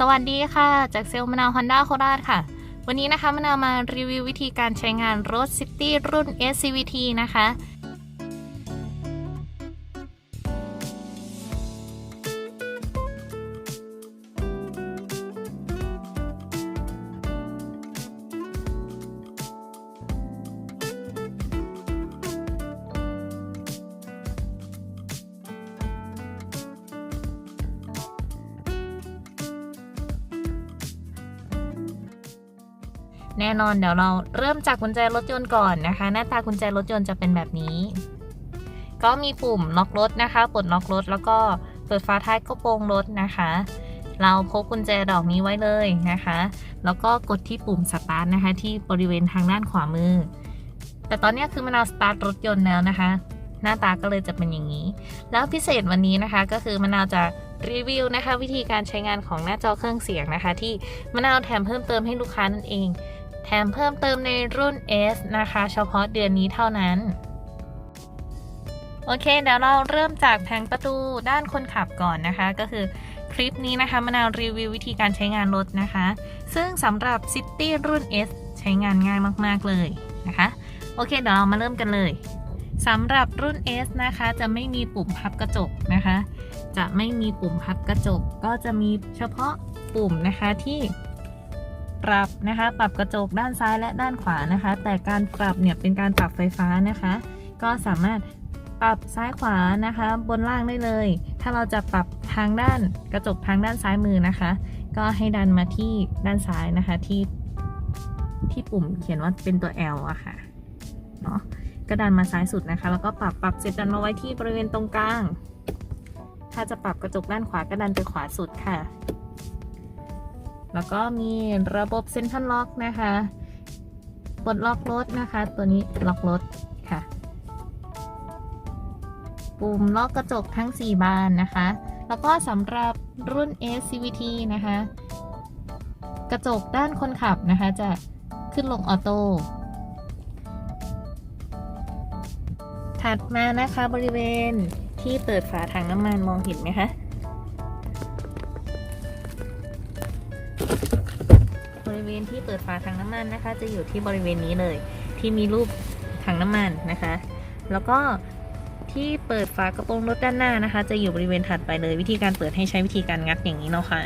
สวัสดีค่ะ จากเซลล์มะนาวฮอนด้าโคราชค่ะ วันนี้นะคะมะนาวมารีวิววิธีการใช้งานรถ City รุ่น SCVT นะคะ แน่นอนเดี๋ยวเราเริ่มจากกุญแจรถยนต์ก่อนนะคะ หน้าตากุญแจรถยนต์จะเป็นแบบนี้ ก็มีปุ่มล็อกรถนะคะปลดล็อกรถ แล้วก็เปิดฝาท้ายกระโปรงรถนะคะ เราพกกุญแจดอกนี้ไว้เลยนะคะ แล้วก็กดที่ปุ่มสตาร์ทนะคะ ที่บริเวณทางด้านขวามือ แต่ตอนนี้คือมะนาสตาร์ทรถยนต์แล้วนะคะ หน้าตาก็เลยจะเป็นอย่างนี้ แล้วพิเศษวันนี้นะคะก็คือมะนาจะรีวิวนะคะวิธีการใช้งานของหน้าจอเครื่องเสียงนะคะ ที่มะนาวแถมเพิ่มเติมให้ลูกค้านั่นเอง แถมเพิ่มเติมในรุ่น S นะคะ เฉพาะเดือนนี้เท่านั้น โอเค เดี๋ยวเราเริ่มจากแผงประตูด้านคนขับก่อนนะคะ ก็คือคลิปนี้นะคะมะนาวรีวิววิธีการใช้งานรถนะคะ ซึ่งสำหรับ City รุ่น S ใช้งานง่ายมากๆเลยนะคะ โอเค เดี๋ยวเรามาเริ่มกันเลยสำหรับรุ่น S นะคะ จะไม่มีปุ่มพับกระจกนะคะ จะไม่มีปุ่มพับกระจก ก็จะมีเฉพาะปุ่มนะคะที่ ปรับนะคะ ปรับกระจกด้านซ้ายและด้านขวานะคะ แต่การปรับเนี่ยเป็นการปรับไฟฟ้านะคะ ก็สามารถปรับซ้ายขวานะคะ บนล่างได้เลย ถ้าเราจะปรับทางด้านกระจกทางด้านซ้ายมือนะคะ ก็ให้ดันมาที่ด้านซ้ายนะคะที่ที่ปุ่มเขียนว่าเป็นตัว L อะค่ะเนาะก็ดันมาซ้ายสุดนะคะ แล้วก็ปรับปรับเสร็จดันมาไว้ที่บริเวณตรงกลาง ถ้าจะปรับกระจกด้านขวาก็ดันไปขวาสุดค่ะ แล้วก็มีระบบเซ็นทรัลล็อกนะคะปลดล็อกรถนะคะ ตัวนี้ล็อกรถค่ะ ปุ่มล็อกกระจกทั้ง 4 บานนะคะ แล้วก็สำหรับรุ่น SCVT นะคะ กระจกด้านคนขับนะคะ จะขึ้นลงออโต้ถัดมานะคะบริเวณที่เปิดฝาถังน้ำมันมองเห็นไหมคะ เวณที่เปิดฝาถังน้ำมันนะคะ จะอยู่ที่บริเวณนี้เลย ที่มีรูปถังน้ำมันนะคะ แล้วก็ที่เปิดฝากระโปรงรถด้านหน้านะคะ จะอยู่บริเวณถัดไปเลย วิธีการเปิดให้ใช้วิธีการงัดอย่างนี้เนาะค่ะ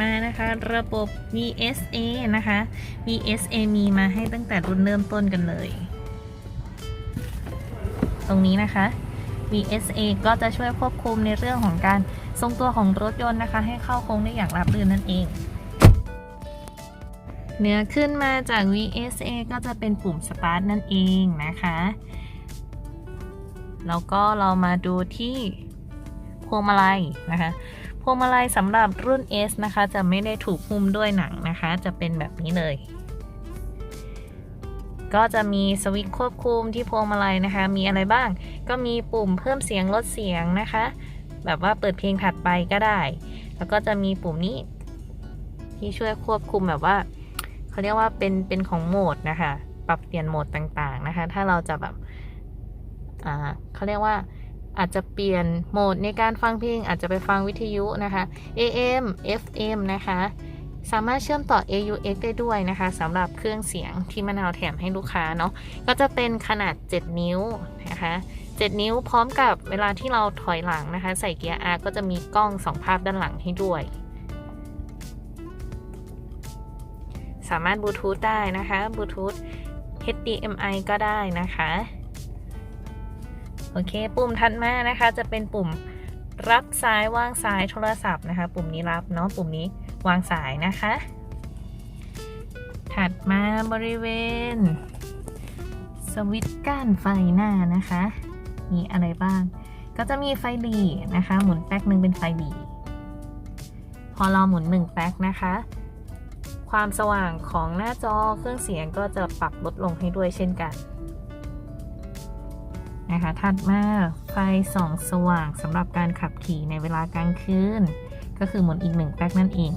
มานะคะระบบ VSA นะคะ VSA มีมาให้ตั้งแต่รุ่นเริ่มต้นกันเลย ตรงนี้นะคะ VSA ก็จะช่วยควบคุมในเรื่องของการทรงตัวของรถยนต์นะคะ ให้เข้าโค้งได้อย่างราบรื่นนั่นเอง เนื้อขึ้นมาจาก VSA ก็จะเป็นปุ่ม Start นั่นเองนะคะ แล้วก็เรามาดูที่พวงมาลัยนะคะพวงมาลัยสำหรับรุ่น S นะคะ จะไม่ได้ถูกหุ้มด้วยหนังนะคะ จะเป็นแบบนี้เลย ก็จะมีสวิตช์ควบคุมที่พวงมาลัยนะคะ มีอะไรบ้าง ก็มีปุ่มเพิ่มเสียงลดเสียงนะคะ แบบว่าเปิดเพลงถัดไปก็ได้ แล้วก็จะมีปุ่มนี้ ที่ช่วยควบคุมแบบว่า เขาเรียกว่าเป็นเป็นของโหมดนะคะ ปรับเปลี่ยนโหมดต่างๆนะคะ ถ้าเราจะแบบอ่าเขาเรียกว่าอาจจะเปลี่ยนโหมดในการฟังเพลงอาจจะไปฟังวิทยุนะคะ AM FM นะคะ สามารถเชื่อมต่อ AUX ได้ด้วยนะคะสำหรับเครื่องเสียงที่มะนาวแถมให้ลูกค้าเนาะก็จะเป็นขนาด 7 นิ้วนะคะ 7 นิ้วพร้อมกับเวลาที่เราถอยหลังนะคะ ใส่เกียร์ R ก็จะมีกล้องสองภาพด้านหลังให้ด้วย สามารถบลูทูธได้นะคะบลูทูธ HDMI ก็ได้นะคะ โอเค ปุ่มถัดมานะคะ จะเป็นปุ่มรับสายวางสายโทรศัพท์นะคะ ปุ่มนี้รับเนาะปุ่มนี้วางสายนะคะ ถัดมาบริเวณ สวิตช์ก้านไฟหน้านะคะ มีอะไรบ้าง ก็จะมีไฟหลีนะคะ หมุนแป๊กหนึ่งเป็นไฟหลีพอเราหมุนหนึ่งแป๊กนะคะ ความสว่างของหน้าจอเครื่องเสียงก็จะปรับลดลงให้ด้วยเช่นกันนะคะถัดมาไฟส่องสว่างสำหรับการขับขี่ในเวลากลางคืน ก็คือหมุนอีกหนึ่งแป๊กนั่นเอง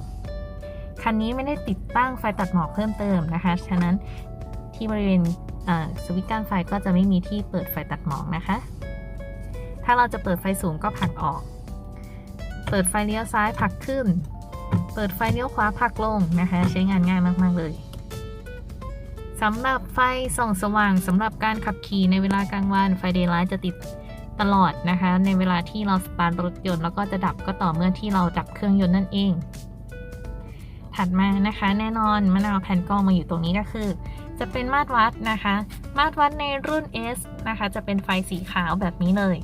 คันนี้ไม่ได้ติดตั้งไฟตัดหมอกเพิ่มเติมนะคะ ฉะนั้นที่บริเวณสวิตช์กานไฟก็จะไม่มีที่เปิดไฟตัดหมอกนะคะ ถ้าเราจะเปิดไฟสูงก็ผลักออก เปิดไฟเลี้ยวซ้ายผลักขึ้น เปิดไฟเลี้ยวขวาผักลงนะคะใช้งานง่ายมาก ๆ เลยสำหรับไฟส่องสว่างสำหรับการขับขี่ในเวลากลางวันไฟเดย์ไลท์จะติดตลอดนะคะ ในเวลาที่เราสตาร์ทรถยนต์แล้วก็จะดับก็ต่อเมื่อที่เราดับเครื่องยนต์นั่นเอง ถัดมานะคะ แน่นอนมะนาวแผ่นกล้องมาอยู่ตรงนี้ก็คือ จะเป็นมาตรวัดนะคะ มาตรวัดในรุ่น S นะคะ จะเป็นไฟสีขาวแบบนี้เลย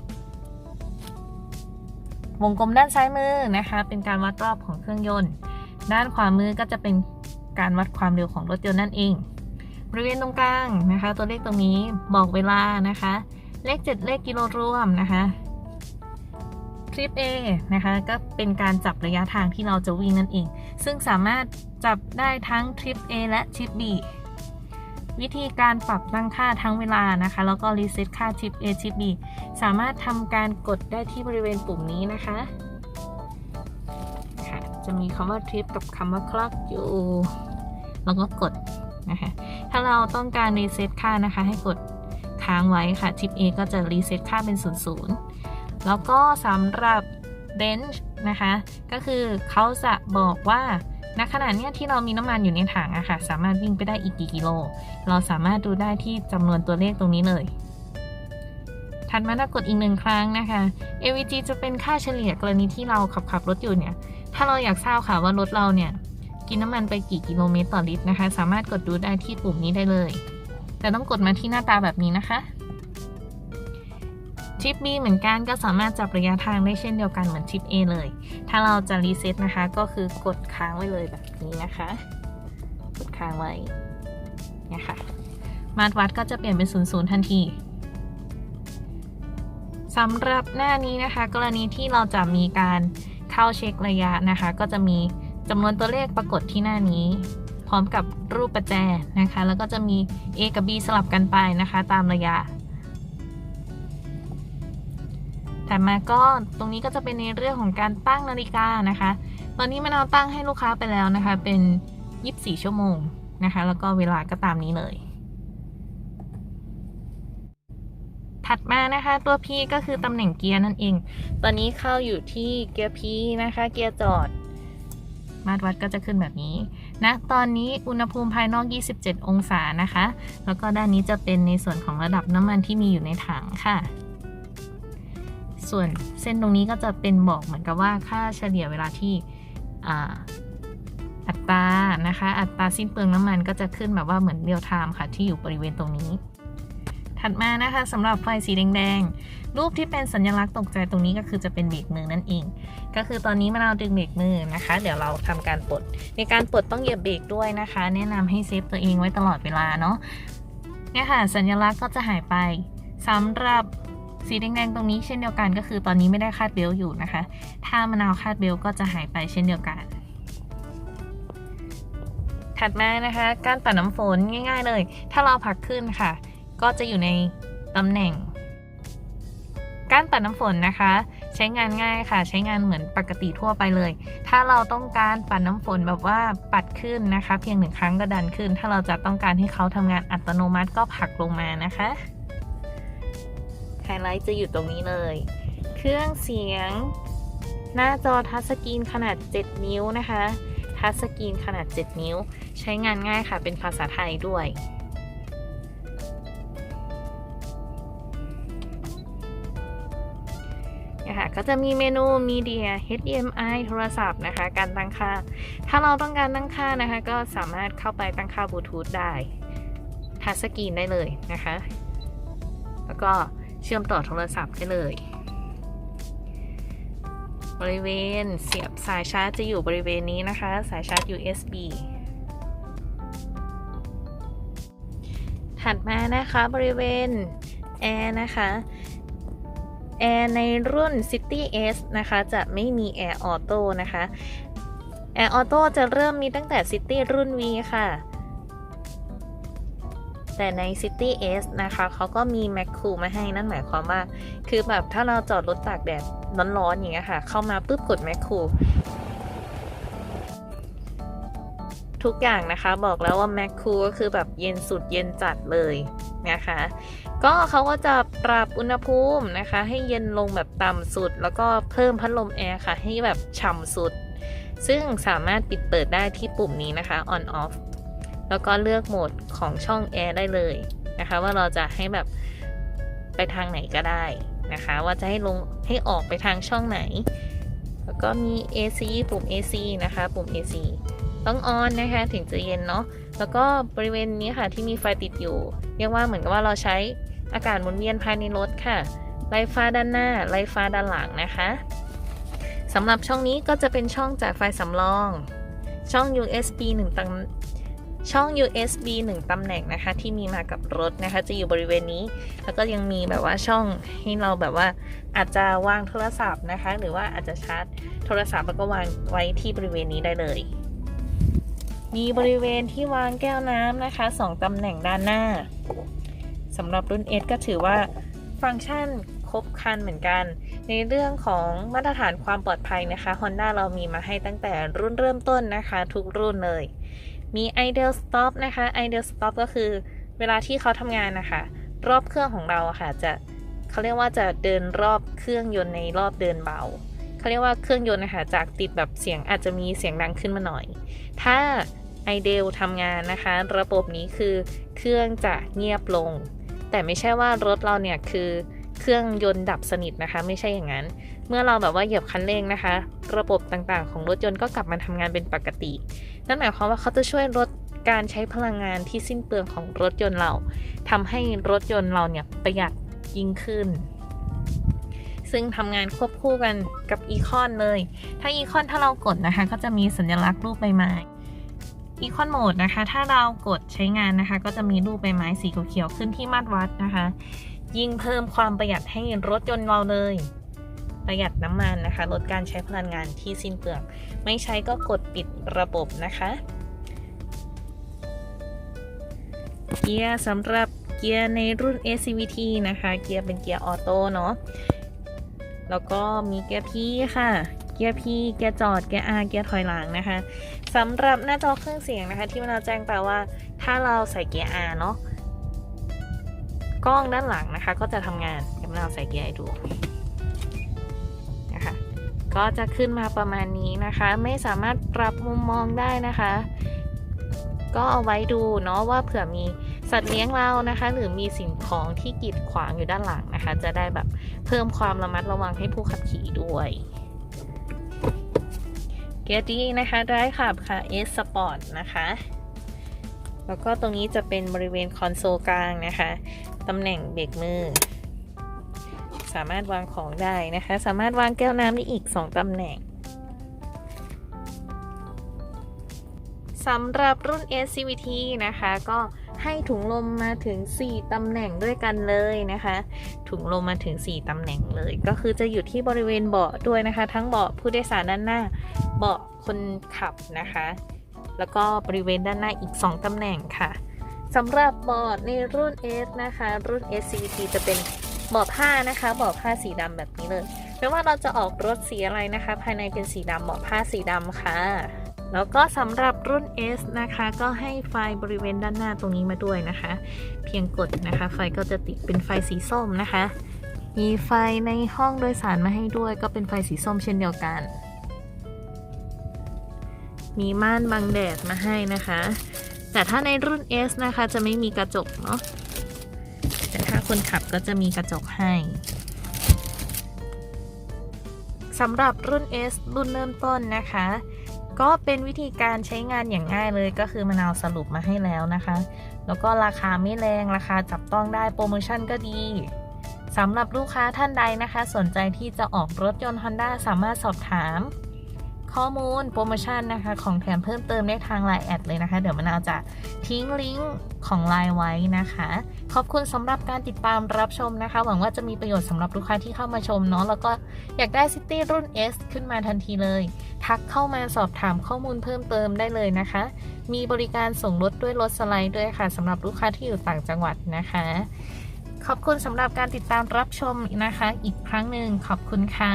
วงกลมด้านซ้ายมือนะคะ เป็นการวัดรอบของเครื่องยนต์ ด้านขวามือก็จะเป็นการวัดความเร็วของรถยนต์นั่นเอง บริเวณตรงกลางนะคะ ตัวเลขตรงนี้บอกเวลานะคะ เลข 7 เลขกิโลรวมนะคะทริป A นะคะก็เป็นการจับระยะทางที่เราจะวิ่งนั่นเอง ซึ่งสามารถจับได้ทั้งทริป A และทริป B วิธีการปรับตั้งค่าทั้งเวลานะคะ แล้วก็รีเซ็ตค่าทริป A ทริป B สามารถทำการกดได้ที่บริเวณปุ่มนี้นะคะค่ะจะมีคำว่าทริปกับคำว่า clock อยู่แล้วก็กดนะคะถ้าเราต้องการรีเซ็ตค่านะคะ ให้กดค้างไว้ค่ะทริป A ก็จะรีเซ็ตค่าเป็น 00 แล้วก็สำหรับ bench นะคะ ก็คือเขาจะบอกว่า ณขณะนี้ที่เรามีน้ำมันอยู่ในถังอะค่ะ สามารถวิ่งไปได้อีกกี่กิโล เราสามารถดูได้ที่จำนวนตัวเลขตรงนี้เลยถัดมาถ้ากดอีกหนึ่งครั้งนะคะ AVG จะเป็นค่าเฉลี่ยกรณีที่เราขับขับรถอยู่เนี่ย ถ้าเราอยากทราบค่ะว่ารถเราเนี่ย กินน้ำมันไปกี่กิโลเมตรต่อลิตรนะคะ สามารถกดดูได้ที่ปุ่มนี้ได้เลย แต่ต้องกดมาที่หน้าตาแบบนี้นะคะ ชิป B เหมือนกันก็สามารถจับระยะทางได้เช่นเดียวกันเหมือนชิป A เลย ถ้าเราจะรีเซ็ตนะคะ ก็คือกดค้างไว้เลยแบบนี้นะคะ กดค้างไว้เนี่ยค่ะ มาตรวัดก็จะเปลี่ยนเป็น0ูนย์ทันทีสำหรับหน้านี้นะคะ กรณีที่เราจะมีการเข้าเช็คระยะนะคะ ก็จะมีจำนวนตัวเลขปรากฏที่หน้านี้ พร้อมกับรูปประแจนะคะ แล้วก็จะมี A กับ B สลับกันไปนะคะ ตามระยะ ถัดมาก็ตรงนี้ก็จะเป็นในเรื่องของการตั้งนาฬิกานะคะ ตอนนี้มันเอาตั้งให้ลูกค้าไปแล้วนะคะ เป็น 24 ชั่วโมงนะคะ แล้วก็เวลาก็ตามนี้เลย ถัดมานะคะ ตัว P ก็คือตำแหน่งเกียร์นั่นเอง ตอนนี้เข้าอยู่ที่เกียร์ P นะคะ เกียร์จอด มาตรวัดก็จะขึ้นแบบนี้นะตอนนี้อุณหภูมิภายนอก 27 องศานะคะ แล้วก็ด้านนี้จะเป็นในส่วนของระดับน้ำมันที่มีอยู่ในถังค่ะ ส่วนเส้นตรงนี้ก็จะเป็นบอกเหมือนกับว่าค่าเฉลี่ยเวลาที่อัตรานะคะ อัตราสิ้นเปลืองน้ำมันก็จะขึ้นแบบว่าเหมือนเรียลไทม์ค่ะที่อยู่บริเวณตรงนี้ ถัดมานะคะสำหรับไฟสีแดงๆ รูปที่เป็นสัญลักษณ์ตกใจตรงนี้ก็คือจะเป็นเบรกมือนั่นเอง ก็คือตอนนี้มะนาดึงเบรกมือนะคะ เดี๋ยวเราทำการปลด ในการปลดต้องเหยียบเบรกด้วยนะคะ แนะนำให้เซฟตัวเองไว้ตลอดเวลาเนาะเนี่ยค่ะสัญลักษณ์ก็จะหายไปสำหรับ สีแดงๆตรงนี้เช่นเดียวกันก็คือตอนนี้ไม่ได้คาดเบลต์อยู่นะคะ ถ้ามะนาวคาดเบลต์ก็จะหายไปเช่นเดียวกัน ถัดมานะคะ การปัดน้ำฝนง่ายๆเลย ถ้าเราผลักขึ้นค่ะ ก็จะอยู่ในตำแหน่ง การปัดน้ำฝนนะคะ ใช้งานง่ายค่ะ ใช้งานเหมือนปกติทั่วไปเลย ถ้าเราต้องการปัดน้ำฝนแบบว่าปัดขึ้นนะคะ เพียงหนึ่งครั้งก็ดันขึ้น ถ้าเราจะต้องการให้เขาทำงานอัตโนมัติก็ผลักลงมานะคะ ฮไลท์จะอยู่ตรงนี้เลย เครื่องเสียง หน้าจอทัชสกรีนขนาด 7 นิ้วนะคะ ทัชสกรีนขนาด 7 นิ้ว ใช้งานง่ายค่ะ เป็นภาษาไทยด้วย นะคะ ก็จะมีเมนูมีเดีย HDMI โทรศัพท์นะคะ การตั้งค่า ถ้าเราต้องการตั้งค่านะคะ ก็สามารถเข้าไปตั้งค่าบลูทูธได้ ทัชสกรีนได้เลยนะคะ แล้วก็ เชื่อมต่อโทรศัพท์ได้เลย บริเวณเสียบสายชาร์จจะอยู่บริเวณนี้นะคะ สายชาร์จ USB ถัดมานะคะบริเวณแอร์นะคะแอร์ในรุ่น City S นะคะ จะไม่มี Air Auto นะคะ Air Auto จะเริ่มมีตั้งแต่ City รุ่น V ค่ะ แต่ใน City S นะคะเขาก็มี Mac Cool มาให้นั่นหมายความว่า คือแบบถ้าเราจอดรถตากแดดร้อนๆอย่างเงี้ยค่ะ เข้ามาปุ๊บกด Mac Cool ทุกอย่างนะคะบอกแล้วว่า Mac Cool ก็คือแบบเย็นสุดเย็นจัดเลยนะคะ ก็เขาก็จะปรับอุณหภูมินะคะ ให้เย็นลงแบบต่ำสุด แล้วก็เพิ่มพัดลมแอร์ค่ะ ให้แบบฉ่ำสุด ซึ่งสามารถปิดเปิดได้ที่ปุ่มนี้นะคะ on off แล้วก็เลือกโหมดของช่อง air ได้เลยนะคะ ว่าเราจะให้แบบไปทางไหนก็ได้นะคะ ว่าจะให้ลงให้ออกไปทางช่องไหน แล้วก็มี AC ปุ่ม AC นะคะ ปุ่ม AC ต้อง on นนะคะถึงจะเย็นเนาะแล้วก็บริเวณนี้ค่ะที่มีไฟติดอยู่ เรียกว่าเหมือนกับว่าเราใช้อากาศหมุนเวียนภายในรถค่ะ ไล่ฟ้าด้านหน้า ไล่ฟ้าด้านหลังนะคะสำหรับช่องนี้ก็จะเป็นช่องจ่ายไฟสำรอง ช่อง USB 1ตำ ช่อง USB 1 ตำแหน่งนะคะ ที่มีมากับรถนะคะ จะอยู่บริเวณนี้ แล้วก็ยังมีแบบว่าช่องให้เราแบบว่าอาจจะวางโทรศัพท์นะคะ หรือว่าอาจจะชาร์จโทรศัพท์แล้วก็วางไว้ที่บริเวณนี้ได้เลย มีบริเวณที่วางแก้วน้ำนะคะสองตำแหน่งด้านหน้าสำหรับรุ่น S ก็ถือว่าฟังก์ชันครบครันเหมือนกัน ในเรื่องของมาตรฐานความปลอดภัยนะคะ Honda เรามีมาให้ตั้งแต่รุ่นเริ่มต้นนะคะ ทุกรุ่นเลย มี Idle Stop นะคะ Idle Stop ก็คือเวลาที่เขาทำงานนะคะ รอบเครื่องของเราะค่ะ จะเขาเรียกว่าจะเดินรอบเครื่องยนต์ในรอบเดินเบาเขาเรียกว่าเครื่องยนต์นะคะจากติดแบบเสียงอาจจะมีเสียงดังขึ้นมาหน่อย ถ้า i d e l ทำงานนะคะ ระบบนี้คือเครื่องจะเงียบลง แต่ไม่ใช่ว่ารถเราเนี่ยคือเครื่องยนต์ดับสนิทนะคะ ไม่ใช่อย่างนั้น เมื่อเราแบบว่าเหยียบคันเร่งนะคะ ระบบต่างๆ ของรถยนต์ก็กลับมาทำงานเป็นปกติ นั่นหมายความว่าเขาจะช่วยลดการใช้พลังงานที่สิ้นเปลืองของรถยนต์เราทำให้รถยนต์เราเนี่ยประหยัดยิ่งขึ้น ซึ่งทำงานควบคู่กันกับอีคอนเลย ถ้าอีคอนถ้าเรากดนะคะ ก็จะมีสัญลักษณ์รูปใบไม้อีคอนโหมดนะคะ ถ้าเรากดใช้งานนะคะ ก็จะมีรูปใบไม้สีเขียวขึ้นที่มาตรวัดนะคะ ยิ่งเพิ่มความประหยัดให้รถยนต์เราเลย ประหยัดน้ำมันนะคะ ลดการใช้พลังงานที่สิ้นเปลือง ไม่ใช้ก็กดปิดระบบนะคะ เกียร์สำหรับเกียร์ในรุ่น ACVT นะคะ เกียร์เป็นเกียร์ออโต้เนาะ แล้วก็มีเกียร์ P ค่ะ เกียร์ P เกียร์จอด เกียร์ R เกียร์ถอยหลังนะคะสำหรับหน้าจอเครื่องเสียงนะคะ ที่มันเราแจ้งไปว่าถ้าเราใส่เกียร์ R เนาะกล้องด้านหลังนะคะ ก็จะทำงานเดี๋ยวเราใส่เกียร์ให้ดู ก็จะขึ้นมาประมาณนี้นะคะ ไม่สามารถปรับมุมมองได้นะคะ ก็เอาไว้ดูเนาะว่าเผื่อมีสัตว์เลี้ยงเรานะคะ หรือมีสิ่งของที่กีดขวางอยู่ด้านหลังนะคะ จะได้แบบเพิ่มความระมัดระวังให้ผู้ขับขี่ด้วยเกียร์ดีนะคะได้ขับค่ะ S Sport นะคะแล้วก็ตรงนี้จะเป็นบริเวณคอนโซลกลางนะคะ ตำแหน่งเบรกมือ สามารถวางของได้นะคะ สามารถวางแก้วน้ำได้อีก 2ตำแหน่งสำหรับรุ่น SCVT นะคะ ก็ให้ถุงลมมาถึง 4ตำแหน่งด้วยกันเลยนะคะ ถุงลมมาถึง 4ตำแหน่งเลย ก็คือจะอยู่ที่บริเวณเบาะด้วยนะคะ ทั้งเบาะผู้โดยสารด้านหน้า เบาะคนขับนะคะ แล้วก็บริเวณด้านหน้าอีก 2ตำแหน่งค่ะสำหรับเบาะในรุ่น S นะคะ รุ่น SCVT จะเป็น บาะผ้านะคะเบาะผ้าสีดำแบบนี้เลยไม่ว่าเราจะออกรถสีอะไรนะคะ ภายในเป็นสีดำเบาะผ้าสีดำค่ะ แล้วก็สำหรับรุ่น S นะคะ ก็ให้ไฟบริเวณด้านหน้าตรงนี้มาด้วยนะคะ เพียงกดนะคะ ไฟก็จะติดเป็นไฟสีส้มนะคะ มีไฟในห้องโดยสารมาให้ด้วย ก็เป็นไฟสีส้มเช่นเดียวกัน มีม่านบังแดดมาให้นะคะ แต่ถ้าในรุ่น S นะคะจะไม่มีกระจกเนาะ คนขับก็จะมีกระจกให้สำหรับรุ่น S รุ่นเริ่มต้นนะคะ ก็เป็นวิธีการใช้งานอย่างง่ายเลยก็คือมะนาวสรุปมาให้แล้วนะคะ แล้วก็ราคาไม่แรงราคาจับต้องได้โปรโมชั่นก็ดีสำหรับลูกค้าท่านใดนะคะ สนใจที่จะออกรถยนต์ Honda สามารถสอบถาม ข้อมูลโปรโมชั่นนะคะ ของแถมเพิ่มเติมได้ทาง Line แอดเลยนะคะ เดี๋ยวมะนาวจะทิ้งลิงก์ของ Line ไว้นะคะ ขอบคุณสำหรับการติดตามรับชมนะคะ หวังว่าจะมีประโยชน์สำหรับลูกค้าที่เข้ามาชมเนาะแล้วก็อยากได้ซิตี้รุ่น S ขึ้นมาทันทีเลย ทักเข้ามาสอบถามข้อมูลเพิ่มเติมได้เลยนะคะ มีบริการส่งรถด้วยรถสไลด์ด้วยค่ะสำหรับลูกค้าที่อยู่ต่างจังหวัดนะคะ ขอบคุณสำหรับการติดตามรับชมนะคะ อีกครั้งหนึ่งขอบคุณค่ะ